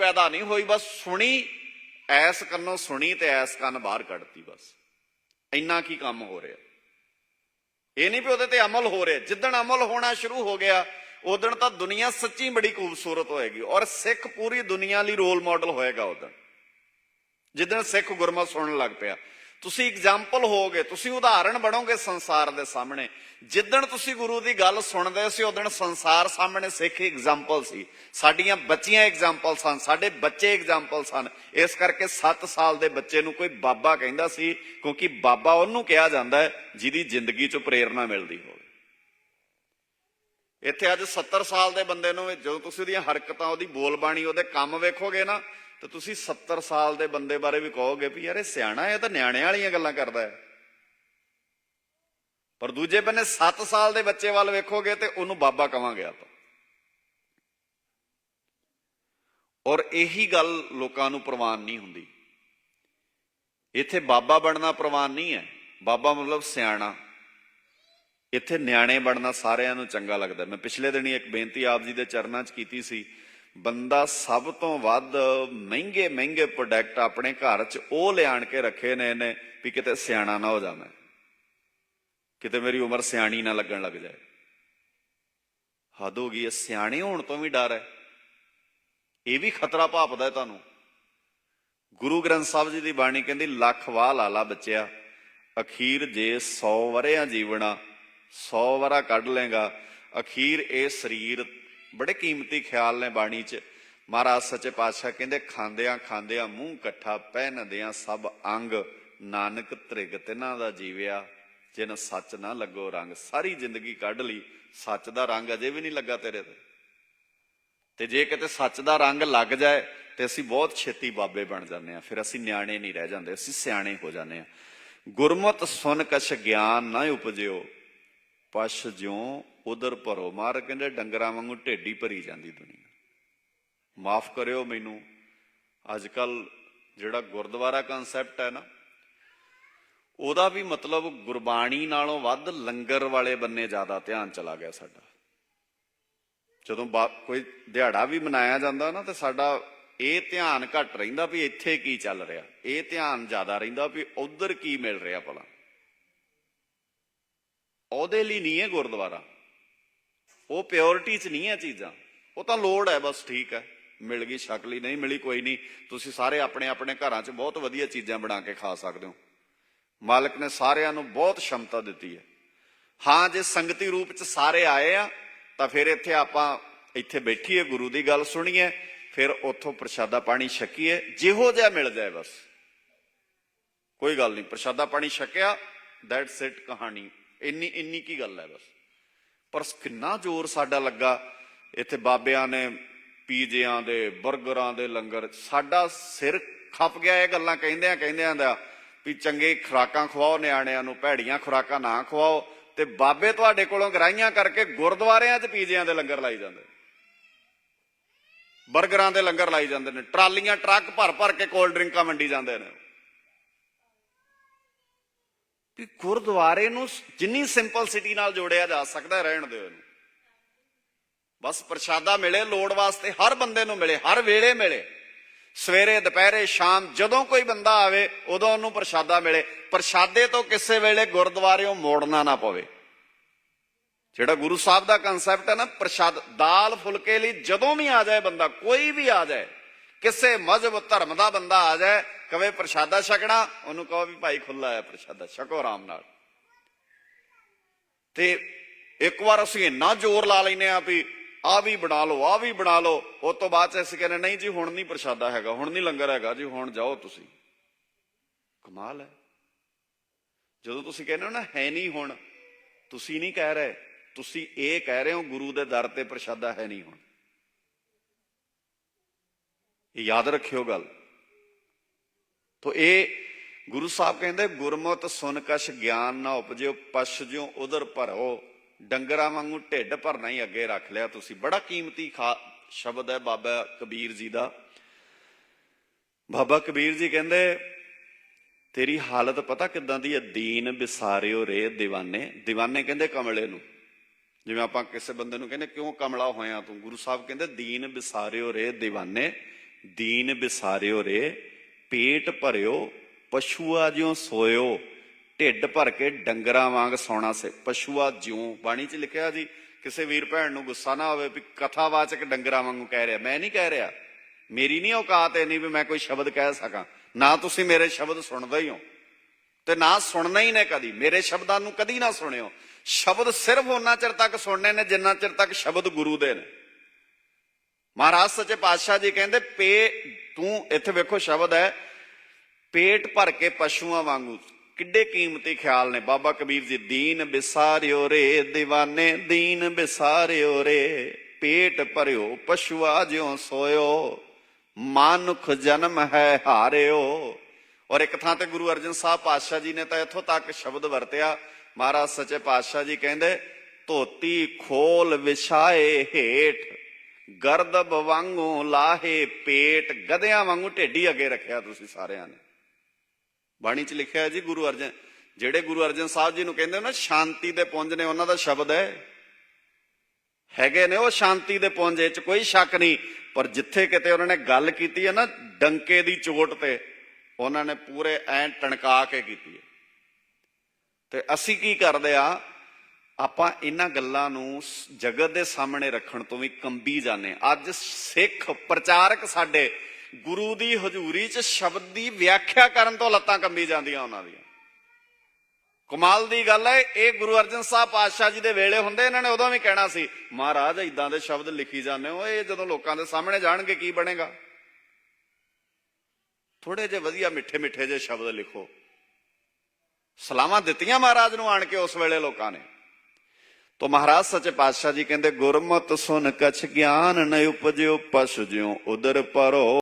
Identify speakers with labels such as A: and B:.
A: ਪੈਦਾ ਨਹੀਂ ਹੋਈ, ਬਸ ਸੁਣੀ, ਐਸ ਕੰਨੋਂ ਸੁਣੀ ਤੇ ਐਸ ਕੰਨ ਬਾਹਰ ਕੱਢਤੀ ਬਸ। ਇੰਨਾ ਕੀ ਕੰਮ ਹੋ ਰਿਹਾ। ਇਹ ਨਹੀਂ ਵੀ ਉਹਦੇ ਤੇ ਅਮਲ ਹੋ ਰਿਹਾ। ਜਿੱਦਣ ਅਮਲ ਹੋਣਾ ਸ਼ੁਰੂ ਹੋ ਗਿਆ, ਉਦੋਂ ਤਾਂ ਦੁਨੀਆ ਸੱਚੀ ਬੜੀ ਖੂਬਸੂਰਤ ਹੋਏਗੀ ਔਰ ਸਿੱਖ ਪੂਰੀ ਦੁਨੀਆ ਲਈ ਰੋਲ ਮਾਡਲ ਹੋਏਗਾ ਉਦੋਂ। ਜਿੱਦਣ ਸਿੱਖ ਗੁਰਮਤ ਸੁਣਨ ਲੱਗ ਪਿਆ ਤੁਸੀਂ ਐਗਜ਼ਾਮਪਲ ਹੋਗੇ ਤੁਸੀਂ ਉਦਾਹਰਣ ਬਣੋਗੇ ਸੰਸਾਰ ਦੇ ਸਾਹਮਣੇ। ਜਿੱਦਣ ਤੁਸੀਂ ਗੁਰੂ ਦੀ ਗੱਲ ਸੁਣਦੇ ਸੀ, ਉਦੋਂ ਸੰਸਾਰ ਸਾਹਮਣੇ ਸਿੱਖ ਐਗਜ਼ਾਮਪਲ ਸੀ। ਸਾਡੀਆਂ ਬੱਚੀਆਂ ਐਗਜ਼ਾਮਪਲ ਸਨ, ਸਾਡੇ ਬੱਚੇ ਐਗਜ਼ਾਮਪਲ ਸਨ। ਇਸ ਕਰਕੇ 7 ਸਾਲ ਦੇ ਬੱਚੇ ਨੂੰ ਕੋਈ ਬਾਬਾ ਕਹਿੰਦਾ ਸੀ, ਕਿਉਂਕਿ ਬਾਬਾ ਉਹਨੂੰ ਕਿਹਾ ਜਾਂਦਾ ਹੈ, ਜਿਹਦੀ ਜ਼ਿੰਦਗੀ 'ਚੋਂ ਪ੍ਰੇਰਣਾ ਮਿਲਦੀ ਹੋਵੇ। ਇੱਥੇ ਅੱਜ 70 ਸਾਲ ਦੇ ਬੰਦੇ ਨੂੰ ਜਦੋਂ ਤੁਸੀਂ ਉਹਦੀਆਂ ਹਰਕਤਾਂ, ਉਹਦੀ ਬੋਲਬਾਣੀ, ਉਹਦੇ ਕੰਮ ਵੇਖੋਗੇ ਨਾ ਤਾਂ ਤੁਸੀਂ 70 ਸਾਲ ਦੇ ਬੰਦੇ ਬਾਰੇ ਵੀ ਕਹੋਗੇ ਵੀ ਯਾਰ ਇਹ ਸਿਆਣਾ ਹੈ ਤਾਂ ਨਿਆਣਿਆਂ ਵਾਲੀਆਂ ਗੱਲਾਂ ਕਰਦਾ ਹੈ। ਪਰ ਦੂਜੇ ਬੰਨੇ 7 ਸਾਲ ਦੇ ਬੱਚੇ ਵੱਲ ਵੇਖੋਗੇ ਤੇ ਉਹਨੂੰ ਬਾਬਾ ਕਵਾਂਗੇ ਆਪਾਂ। ਔਰ ਇਹੀ ਗੱਲ ਲੋਕਾਂ ਨੂੰ ਪ੍ਰਵਾਨ ਨਹੀਂ ਹੁੰਦੀ। ਇੱਥੇ ਬਾਬਾ ਬਣਨਾ ਪ੍ਰਵਾਨ ਨਹੀਂ ਹੈ। ਬਾਬਾ ਮਤਲਬ ਸਿਆਣਾ। ਇੱਥੇ ਨਿਆਣੇ ਬਣਨਾ ਸਾਰਿਆਂ ਨੂੰ ਚੰਗਾ ਲੱਗਦਾ। ਮੈਂ ਪਿਛਲੇ ਦਿਨੀ ਇੱਕ ਬੇਨਤੀ ਆਪ ਜੀ ਦੇ ਚਰਨਾਂ 'ਚ ਕੀਤੀ ਸੀ ਬੰਦਾ ਸਭ ਤੋਂ ਵੱਧ ਮਹਿੰਗੇ ਮਹਿੰਗੇ ਪ੍ਰੋਡਕਟ ਆਪਣੇ ਘਰ 'ਚ ਉਹ ਲਿਆਣ ਕੇ ਰੱਖੇ ਨੇ ਇਹਨੇ ਵੀ ਕਿਤੇ ਸਿਆਣਾ ਨਾ ਹੋ ਜਾਵਾਂ ਕਿਤੇ ਮੇਰੀ ਉਮਰ ਸਿਆਣੀ ਨਾ ਲੱਗਣ ਲੱਗ ਜਾਏ। ਹੱਦ ਹੋ ਗਈ ਹੈ, ਸਿਆਣੇ ਹੋਣ ਤੋਂ ਵੀ ਡਰ ਹੈ। ਇਹ ਵੀ ਖਤਰਾ ਭਾਪਦਾ ਹੈ ਤੁਹਾਨੂੰ। ਗੁਰੂ ਗ੍ਰੰਥ ਸਾਹਿਬ ਜੀ ਦੀ ਬਾਣੀ ਕਹਿੰਦੀ, ਲੱਖ ਵਾਹ ਲਾਲਾ ਬੱਚਿਆ, ਅਖੀਰ ਜੇ 100 ਵਰਿਆਂ ਜੀਵਣਾ 100 ਵਰਾ ਕੱਢ ਲੇਗਾ ਅਖੀਰ ਇਹ ਸਰੀਰ ਬੜੇ ਕੀਮਤੀ ਖਿਆਲ ਨੇ ਬਾਣੀ 'ਚ। ਮਹਾਰਾਜ ਸੱਚੇ ਪਾਤਸ਼ਾਹ ਕਹਿੰਦੇ, ਖਾਂਦਿਆਂ ਖਾਂਦਿਆਂ ਮੂੰਹ ਇਕੱਠਾ, ਪਹਿਨਦਿਆਂ ਸਭ ਅੰਗ, ਨਾਨਕ ਤ੍ਰਿਗ ਤਿਨਾਂ ਦਾ ਜੀਵਿਆ, ਜਿਨ ਸੱਚ ਨਾ ਲੱਗੋ ਰੰਗ। ਸਾਰੀ ਜ਼ਿੰਦਗੀ ਕੱਢ ਲਈ, ਸੱਚ ਦਾ ਰੰਗ ਅਜੇ ਵੀ ਨਹੀਂ ਲੱਗਾ ਤੇਰੇ ਤੇ। ਤੇ ਜੇ ਕਿਤੇ ਸੱਚ ਦਾ ਰੰਗ ਲੱਗ ਜਾਏ, ਤੇ ਅਸੀਂ ਬਹੁਤ ਛੇਤੀ ਬਾਬੇ ਬਣ ਜਾਂਦੇ ਆ ਫਿਰ ਅਸੀਂ ਨਿਆਣੇ ਨਹੀਂ ਰਹਿ ਜਾਂਦੇ, ਅਸੀਂ ਸਿਆਣੇ ਹੋ ਜਾਂਦੇ ਆ ਗੁਰਮਤ ਸੁਨ ਕਛ ਗਿਆਨ ਨਾ ਉਪਜਿਓ ਪਛ ਜਿਉ ਉਦਰ ਭਰੋ। ਮਾਰ ਕਹਿੰਦੇ ਡੰਗਰਾਂ ਵਾਂਗੂ ਢੇਡੀ ਭਰੀ ਜਾਂਦੀ ਦੁਨੀਆ। ਮਾਫ ਕਰਿਓ ਮੈਨੂੰ। ਅੱਜ ਕੱਲ ਜਿਹੜਾ ਗੁਰਦੁਆਰਾ ਕਨਸੈਪਟ ਹੈ ਨਾ, ਉਹਦਾ ਵੀ ਮਤਲਬ ਗੁਰਬਾਣੀ ਨਾਲੋਂ ਵੱਧ ਲੰਗਰ ਵਾਲੇ ਬੰਨੇ ਜ਼ਿਆਦਾ ਧਿਆਨ ਚਲਾ ਗਿਆ ਸਾਡਾ। ਜਦੋਂ ਬਾ- ਕੋਈ ਦਿਹਾੜਾ ਵੀ ਮਨਾਇਆ ਜਾਂਦਾ ਨਾ, ਤੇ ਸਾਡਾ ਇਹ ਧਿਆਨ ਘੱਟ ਰਹਿੰਦਾ ਵੀ ਇੱਥੇ ਕੀ ਚੱਲ ਰਿਹਾ। ਇਹ ਧਿਆਨ ਜ਼ਿਆਦਾ ਰਹਿੰਦਾ ਵੀ ਉਧਰ ਕੀ ਮਿਲ ਰਿਹਾ ਭਲਾ। ਉਹਦੇ ਲਈ ਨਹੀਂ ਹੈ ਗੁਰਦੁਆਰਾ। ਉਹ ਪਿਓਰਿਟੀ 'ਚ ਨਹੀਂ ਹੈ ਚੀਜ਼ਾਂ। ਉਹ ਤਾਂ ਲੋੜ ਹੈ, ਬਸ ਠੀਕ ਹੈ। ਮਿਲ ਗਈ ਛਕ ਲਈ, ਨਹੀਂ ਮਿਲੀ ਕੋਈ ਨਹੀਂ। ਤੁਸੀਂ ਸਾਰੇ ਆਪਣੇ ਆਪਣੇ ਘਰਾਂ 'ਚ ਬਹੁਤ ਵਧੀਆ ਚੀਜ਼ਾਂ ਬਣਾ ਕੇ ਖਾ ਸਕਦੇ ਹੋ। ਮਾਲਕ ਨੇ ਸਾਰਿਆਂ ਨੂੰ ਬਹੁਤ ਸ਼ਮਤਾ ਦਿੱਤੀ ਹੈ। ਹਾਂ, ਜੇ ਸੰਗਤੀ ਰੂਪ 'ਚ ਸਾਰੇ ਆਏ ਆ, ਤਾਂ ਫਿਰ ਇੱਥੇ ਆਪਾਂ ਇੱਥੇ ਬੈਠੀਏ, ਗੁਰੂ ਦੀ ਗੱਲ ਸੁਣੀਏ, ਫਿਰ ਉੱਥੋਂ ਪ੍ਰਸ਼ਾਦਾ ਪਾਣੀ ਛਕੀਏ, ਜਿਹੋ ਜਿਹਾ ਮਿਲ ਜਾਏ ਬਸ। ਕੋਈ ਗੱਲ ਨਹੀਂ, ਪ੍ਰਸ਼ਾਦਾ ਪਾਣੀ ਛਕਿਆ ਦੈਟਸ ਇਟ ਕਹਾਣੀ। ਇੰਨੀ ਇੰਨੀ ਕੀ ਗੱਲ ਹੈ ਬਸ। ਪਰ ਕਿੰਨਾ ਜ਼ੋਰ ਸਾਡਾ ਲੱਗਾ, ਇੱਥੇ ਬਾਬਿਆਂ ਨੇ, ਪੀਜ਼ਿਆਂ ਦੇ 버ਗਰਾਂ ਦੇ ਲੰਗਰ, ਸਾਡਾ ਸਿਰ ਖੱਪ ਗਿਆ ਇਹ ਗੱਲਾਂ ਕਹਿੰਦਿਆਂ ਕਹਿੰਦਿਆਂ ਦਾ ਵੀ ਚੰਗੇ ਖੁਰਾਕਾਂ ਖਵਾਓ, ਨਿਆਣਿਆਂ ਨੂੰ ਭੈੜੀਆਂ ਖੁਰਾਕਾਂ ਨਾ ਖਵਾਓ ਤੇ ਬਾਬੇ ਤੁਹਾਡੇ ਕੋਲੋਂ ਗਰਾਈਆਂ ਕਰਕੇ ਗੁਰਦੁਆਰਿਆਂ 'ਚ ਪੀਜ਼ਿਆਂ ਦੇ ਲੰਗਰ ਲਾਈ ਜਾਂਦੇ 버ਗਰਾਂ ਦੇ ਲੰਗਰ ਲਾਈ ਜਾਂਦੇ ਨੇ, ਟਰਾਲੀਆਂ, ਟਰੱਕ ਭਰ ਭਰ ਕੇ ਕੋਲਡ ਡਰਿੰਕਾਂ ਵੰਡੀ ਜਾਂਦੇ ਨੇ। ਵੀ ਗੁਰਦੁਆਰੇ ਨੂੰ ਜਿੰਨੀ ਸਿੰਪਲਸਿਟੀ ਨਾਲ ਜੋੜਿਆ ਜਾ ਸਕਦਾ ਰਹਿਣ ਦਿਓ ਇਹਨੂੰ। ਬਸ ਪ੍ਰਸ਼ਾਦਾ ਮਿਲੇ, ਲੋੜ ਵਾਸਤੇ ਹਰ ਬੰਦੇ ਨੂੰ ਮਿਲੇ, ਹਰ ਵੇਲੇ ਮਿਲੇ। ਸਵੇਰੇ, ਦੁਪਹਿਰੇ, ਸ਼ਾਮ, ਜਦੋਂ ਕੋਈ ਬੰਦਾ ਆਵੇ, ਉਦੋਂ ਉਹਨੂੰ ਪ੍ਰਸ਼ਾਦਾ ਮਿਲੇ। ਪ੍ਰਸ਼ਾਦੇ ਤੋਂ ਕਿਸੇ ਵੇਲੇ ਗੁਰਦੁਆਰਿਓਂ ਮੋੜਨਾ ਨਾ ਪਵੇ। ਜਿਹੜਾ ਗੁਰੂ ਸਾਹਿਬ ਦਾ ਕਨਸੈਪਟ ਹੈ ਨਾ, ਪ੍ਰਸ਼ਾਦ, ਦਾਲ ਫੁਲਕੇ ਲਈ ਜਦੋਂ ਵੀ ਆ ਜਾਏ ਬੰਦਾ, ਕੋਈ ਵੀ ਆ ਜਾਏ, ਕਿਸੇ ਮਜ਼ਹਬ, ਧਰਮ ਦਾ ਬੰਦਾ ਆ ਜਾਏ ਕਵੇ ਪ੍ਰਸ਼ਾਦਾ ਛਕਣਾ, ਉਹਨੂੰ ਕਹੋ ਵੀ ਭਾਈ ਖੁੱਲਾ ਹੈ ਪ੍ਰਸ਼ਾਦਾ, ਛਕੋ ਆਰਾਮ ਨਾਲ। ਤੇ ਇੱਕ ਵਾਰ ਅਸੀਂ ਇੰਨਾ ਜ਼ੋਰ ਲਾ ਲੈਨੇ ਆ ਵੀ ਆ ਵੀ ਬਣਾ ਲਓ ਆ ਵੀ ਬਣਾ ਲਓ ਉਸ ਤੋਂ ਬਾਅਦ 'ਚ ਅਸੀਂ ਕਹਿੰਦੇ ਨਹੀਂ ਜੀ, ਹੁਣ ਨਹੀਂ ਪ੍ਰਸ਼ਾਦਾ ਹੈਗਾ, ਹੁਣ ਨਹੀਂ ਲੰਗਰ ਹੈਗਾ ਜੀ, ਹੁਣ ਜਾਓ ਤੁਸੀਂ। ਕਮਾਲ ਹੈ। ਜਦੋਂ ਤੁਸੀਂ ਕਹਿੰਦੇ ਹੋ ਨਾ, ਹੈ ਨਹੀਂ ਹੁਣ, ਤੁਸੀਂ ਨਹੀਂ ਕਹਿ ਰਹੇ, ਤੁਸੀਂ ਇਹ ਕਹਿ ਰਹੇ ਹੋ, ਗੁਰੂ ਦੇ ਦਰ ਤੇ ਪ੍ਰਸ਼ਾਦਾ ਹੈ ਨਹੀਂ ਹੁਣ। ਇਹ ਯਾਦ ਰੱਖਿਓ ਗੱਲ। ਤੋ ਇਹ ਗੁਰੂ ਸਾਹਿਬ ਕਹਿੰਦੇ, ਗੁਰਮਤ ਸੁਨ ਕਛ ਗਿਆਨ ਨਾ ਉਪਜਿਓ, ਪਛ ਜਿਉ ਉਧਰ ਭਰੋ। ਡੰਗਰਾਂ ਵਾਂਗੂ ਢਿੱਡ ਭਰਨਾ ਹੀ ਅੱਗੇ ਰੱਖ ਲਿਆ ਤੁਸੀਂ। ਬੜਾ ਕੀਮਤੀ ਸ਼ਬਦ ਹੈ ਬਾਬਾ ਕਬੀਰ ਜੀ ਦਾ। ਬਾਬਾ ਕਬੀਰ ਜੀ ਕਹਿੰਦੇ, ਤੇਰੀ ਹਾਲਤ ਪਤਾ ਕਿਦਾਂ ਦੀ ਹੈ? ਦੀਨ ਵਿਸਾਰਿਓ ਰੇ دیਵਾਨੇ دیਵਾਨੇ ਕਹਿੰਦੇ ਕਮਲੇ ਨੂੰ। ਜਿਵੇਂ ਆਪਾਂ ਕਿਸੇ ਬੰਦੇ ਨੂੰ ਕਹਿੰਦੇ, ਕਿਉਂ ਕਮਲਾ ਹੋਇਆ ਤੂੰ? ਗੁਰੂ ਸਾਹਿਬ ਕਹਿੰਦੇ, ਦੀਨ ਵਿਸਾਰਿਓ ਰੇ دیਵਾਨੇ ਦੀਨ ਵਿਸਾਰਿਓ ਰੇ ਪੇਟ ਭਰਿਓ, ਪਸ਼ੂਆ ਜਿਉ ਸੋਇਓ, ਢਿੱਡ ਭਰ ਕੇ ਡੰਗਰਾਂ ਵਾਂਗ ਸੌਣਾ ਸੇ। ਪਸ਼ੂਆ ਜਿਉ, ਬਾਣੀ 'ਚ ਲਿਖਿਆ ਜੀ, ਕਿਸੇ ਵੀਰ ਭੈਣ ਨੂੰ ਗੁੱਸਾ ਨਾ ਹੋਵੇ ਵੀ ਕਥਾਵਾਚਕ ਡੰਗਰਾਂ ਵਾਂਗੂ ਕਹਿ ਰਿਹਾ। ਮੈਂ ਨਹੀਂ ਕਹਿ ਰਿਹਾ। ਮੇਰੀ ਨਹੀਂ ਔਕਾਤ ਇੰਨੀ ਵੀ ਮੈਂ ਕੋਈ ਸ਼ਬਦ ਕਹਿ ਸਕਾਂ। ਨਾ ਤੁਸੀਂ ਮੇਰੇ ਸ਼ਬਦ ਸੁਣਦੇ ਹੀ ਹੋ। ਤੇ ਨਾ ਸੁਣਨਾ ਹੀ ਨੇ ਕਦੀ। ਮੇਰੇ ਸ਼ਬਦਾਂ ਨੂੰ ਕਦੀ ਨਾ ਸੁਣਿਓ। ਸ਼ਬਦ ਸਿਰਫ ਉਹਨਾਂ ਚਿਰ ਤੱਕ ਸੁਣਨੇ ਨੇ ਜਿੰਨਾ ਚਿਰ ਤੱਕ ਸ਼ਬਦ ਗੁਰੂ ਦੇ ਨੇ। ਮਹਾਰਾਜ ਸੱਚੇ ਪਾਤਸ਼ਾਹ ਜੀ ਕਹਿੰਦੇ, ਪੇ ਤੂੰ ਇੱਥੇ ਵੇਖੋ ਸ਼ਬਦ ਹੈ, ਪੇਟ ਭਰ ਕੇ ਪਸ਼ੂਆਂ ਵਾਂਗੂ। ਕਿੱਡੇ ਕੀਮਤੀ ਖਿਆਲ ਨੇ। ਬਾਬਾ ਕਬੀਰ ਜੀ, ਦੀਨ ਵਿਸਾਰਿਓ ਰੇ دیਵਾਨੇ ਦੀਨ ਵਿਸਾਰਿਓ ਰੇ। ਪੇਟ ਭਰਿਓ, ਪਸ਼ੂਆ ਜਿਉ ਸੋਇਓ, ਮਾਨੁਖ ਜਨਮ ਹੈ ਹਾਰਿਓ। ਔਰ ਇੱਕ ਥਾਂ ਤੇ ਗੁਰੂ ਅਰਜਨ ਸਾਹਿਬ ਪਾਤਸ਼ਾਹ ਜੀ ਨੇ ਤਾਂ ਇੱਥੋਂ ਤੱਕ ਸ਼ਬਦ ਵਰਤਿਆ। ਮਹਾਰਾਜ ਸੱਚੇ ਪਾਤਸ਼ਾਹ ਜੀ ਕਹਿੰਦੇ, ਧੋਤੀ ਖੋਲ ਵਿਛਾਏ ਹੇਠ। ਗਰਦਬ ਵਾਂਗੂ ਲਾਹੇ ਪੇਟ, ਗਧਿਆਂ ਵਾਂਗੂ ਢੇਡੀ ਅੱਗੇ ਰੱਖਿਆ ਤੁਸੀਂ ਸਾਰਿਆਂ ਨੇ। ਬਾਣੀ 'ਚ ਲਿਖਿਆ ਜੀ ਗੁਰੂ ਅਰਜਨ, ਜਿਹੜੇ ਗੁਰੂ ਅਰਜਨ ਸਾਹਿਬ ਜੀ ਨੂੰ ਕਹਿੰਦੇ ਨਾ, ਸ਼ਾਂਤੀ ਦੇ ਪੁੰਜ ਨੇ, ਉਹਨਾਂ ਦਾ ਸ਼ਬਦ ਹੈ। ਹੈਗੇ ਨੇ ਉਹ ਸ਼ਾਂਤੀ ਦੇ ਪੁੰਜ, ਇਹ 'ਚ ਕੋਈ ਸ਼ੱਕ ਨਹੀਂ। ਪਰ ਜਿੱਥੇ ਕਿਤੇ ਉਹਨਾਂ ਨੇ ਗੱਲ ਕੀਤੀ ਹੈ ਨਾ, ਡੰਕੇ ਦੀ ਚੋਟ ਤੇ, ਉਹਨਾਂ ਨੇ ਪੂਰੇ ਐਂ ਟਣਕਾ ਕੇ ਕੀਤੀ ਹੈ। ਤੇ ਅਸੀਂ ਕੀ ਕਰਦੇ ਆ ਆਪਾਂ ਇਹਨਾਂ ਗੱਲਾਂ ਨੂੰ ਜਗਤ ਦੇ ਸਾਹਮਣੇ ਰੱਖਣ ਤੋਂ ਵੀ ਕੰਬੀ ਜਾਂਦੇ ਅੱਜ ਸਿੱਖ ਪ੍ਰਚਾਰਕ ਸਾਡੇ ਗੁਰੂ ਦੀ ਹਜ਼ੂਰੀ 'ਚ ਸ਼ਬਦ ਦੀ ਵਿਆਖਿਆ ਕਰਨ ਤੋਂ ਲੱਤਾਂ ਕੰਬੀ ਜਾਂਦੀਆਂ ਉਹਨਾਂ ਦੀਆਂ। ਕਮਾਲ ਦੀ ਗੱਲ ਹੈ, ਇਹ ਗੁਰੂ ਅਰਜਨ ਸਾਹਿਬ ਪਾਤਸ਼ਾਹ ਜੀ ਦੇ ਵੇਲੇ ਹੁੰਦੇ, ਇਹਨਾਂ ਨੇ ਉਦੋਂ ਵੀ ਕਹਿਣਾ ਸੀ, ਮਹਾਰਾਜ ਇਦਾਂ ਦੇ ਸ਼ਬਦ ਲਿਖੀ ਜਾਂਦੇ ਹੋ, ਇਹ ਜਦੋਂ ਲੋਕਾਂ ਦੇ ਸਾਹਮਣੇ ਜਾਣਗੇ ਕੀ ਬਣੇਗਾ? ਥੋੜੇ ਜਿਹੇ ਵਧੀਆ ਮਿੱਠੇ ਮਿੱਠੇ ਜਿਹੇ ਸ਼ਬਦ ਲਿਖੋ। ਸਲਾਮਾਂ ਦਿੱਤੀਆਂ ਮਹਾਰਾਜ ਨੂੰ ਆਣ ਕੇ ਉਸ ਵੇਲੇ ਲੋਕਾਂ ਨੇ। ਤੋ ਮਹਾਰਾਜ ਸੱਚੇ ਪਾਤਸ਼ਾਹ ਜੀ ਕਹਿੰਦੇ, ਗੁਰਮਤ ਸੁਨ ਕਛ ਗਿਆਨ ਨ ਉਪਜਿਓ, ਪਸ਼ੁ ਜਿਉ ਉਦਰ ਪਰੋ।